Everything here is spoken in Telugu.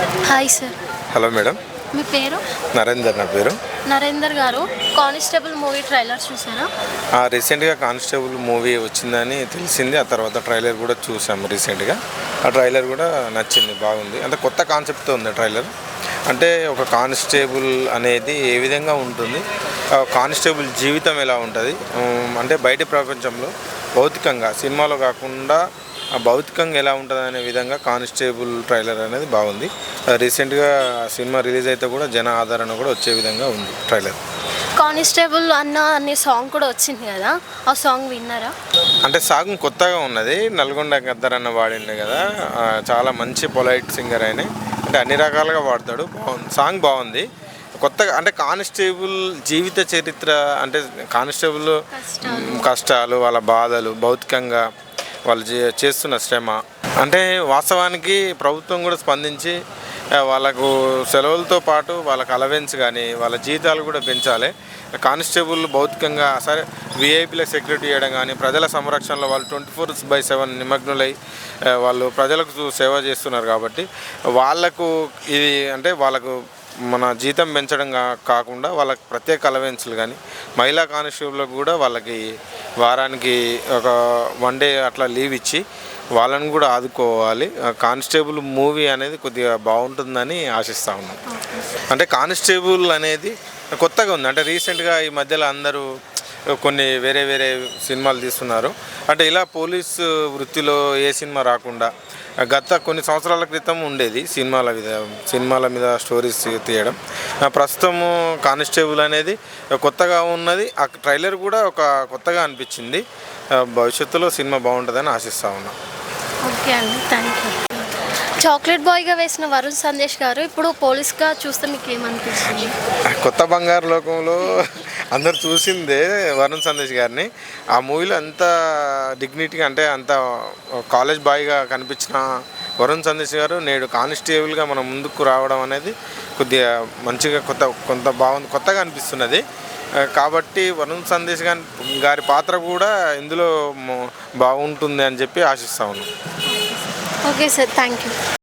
Hi sir. Hello madam. మీ పేరు? నరేందర్ నా పేరు. నరేందర్ గారు కానిస్టేబుల్ మూవీ ట్రైలర్ చూసారా? ఆ, రీసెంట్గా కానిస్టేబుల్ మూవీ వచ్చిందని తెలిసింది. ఆ తర్వాత ట్రైలర్ కూడా చూసాము రీసెంట్గా. ఆ ట్రైలర్ కూడా నచ్చింది బాగుంది. అంటే కొత్త కాన్సెప్ట్తో ఉంది ట్రైలర్. అంటే ఒక కానిస్టేబుల్ అనేది ఏ విధంగా ఉంటుంది? కానిస్టేబుల్ జీవితం ఎలా ఉంటుంది? అంటే బయట ప్రపంచంలో భౌతికంగా సినిమాలో కాకుండా భౌతికంగా ఎలా ఉంటుంది అనే విధంగా కానిస్టేబుల్ ట్రైలర్ అనేది బాగుంది. ఆ, రీసెంట్గా సినిమా రిలీజ్ అయితే కూడా జన ఆదరణ కూడా వచ్చే విధంగా ఉంది ట్రైలర్. కానిస్టేబుల్ అన్న అనే సాంగ్ కూడా వచ్చింది కదా? ఆ సాంగ్ విన్నారా? అంటే సాంగ్ కొత్తగా ఉన్నది. నల్గొండ గద్దర్ అన్న వాడింది కదా. ఆ, చాలా మంచి పొలైట్ సింగర్ ఆయన. అంటే అన్ని రకాలుగా వాడతాడు. బాగుంది. సాంగ్ బాగుంది. కొత్తగా అంటే కానిస్టేబుల్ జీవిత చరిత్ర అంటే కానిస్టేబుల్ కష్టాలు వాళ్ళ బాధలు భౌతికంగా వాళ్ళు చే- చేస్తున్న శ్రమ. అంటే వాస్తవానికి ప్రభుత్వం కూడా స్పందించి వాళ్ళకు సెలవులతో పాటు వాళ్ళకి అలవెన్స్ కానీ వాళ్ళ జీతాలు కూడా పెంచాలి. కానిస్టేబుల్ భౌతికంగా సరే విఐపీలకు సెక్యూరిటీ చేయడం కానీ ప్రజల సంరక్షణలో వాళ్ళు ట్వంటీ ఫోర్ బై సెవెన్ నిమగ్నులై వాళ్ళు ప్రజలకు సేవ చేస్తున్నారు కాబట్టి వాళ్ళకు ఇది అంటే వాళ్ళకు మన జీతం పెంచడం కా- కాకుండా వాళ్ళకి ప్రత్యేక అలవెన్స్లు కానీ మహిళా కానిస్టేబుల్కి కూడా వాళ్ళకి వారానికి ఒక వన్ డే అట్లా లీవ్ ఇచ్చి వాళ్ళని కూడా ఆదుకోవాలి. కానిస్టేబుల్ మూవీ అనేది కొద్దిగా బాగుంటుందని ఆశిస్తా ఉన్నాం. అంటే కానిస్టేబుల్ అనేది కొత్తగా ఉంది. అంటే రీసెంట్గా ఈ మధ్యలో అందరూ కొన్ని వేరే వేరే సినిమాలు తీస్తున్నారు. అంటే ఇలా పోలీస్ వృత్తిలో ఏ సినిమా రాకుండా గత కొన్ని సంవత్సరాల క్రితం ఉండేది సినిమాల మీద సినిమాల మీద స్టోరీస్ తీయడం. ప్రస్తుతము కానిస్టేబుల్ అనేది కొత్తగా ఉన్నది. ఆ ట్రైలర్ కూడా ఒక కొత్తగా అనిపించింది. భవిష్యత్తులో సినిమా బాగుంటుందని ఆశిస్తూ ఉన్నాం. ఓకే అండి. థ్యాంక్ యూ చాక్లెట్ బాయ్గా వేసిన వరుణ్ సందేశ్ గారు ఇప్పుడు పోలీస్గా చూస్తే మీకు ఏమనిపిస్తుంది కొత్త బంగారు లోకంలో అందరు చూసిందే వరుణ్ సందేశ్ గారిని. ఆ మూవీలో అంత డిగ్నిటీగా అంటే అంత కాలేజ్ బాయ్గా కనిపించిన వరుణ్ సందేశ్ గారు నేడు కానిస్టేబుల్గా మనం ముందుకు రావడం అనేది కొద్దిగా మంచిగా కొత్త కొంత బాగుంది కొత్తగా అనిపిస్తున్నది. కాబట్టి వరుణ్ సందేశ్ గారి గారి పాత్ర కూడా ఇందులో బాగుంటుంది అని చెప్పి ఆశిస్తా ఉన్నాం. Okay sir thank you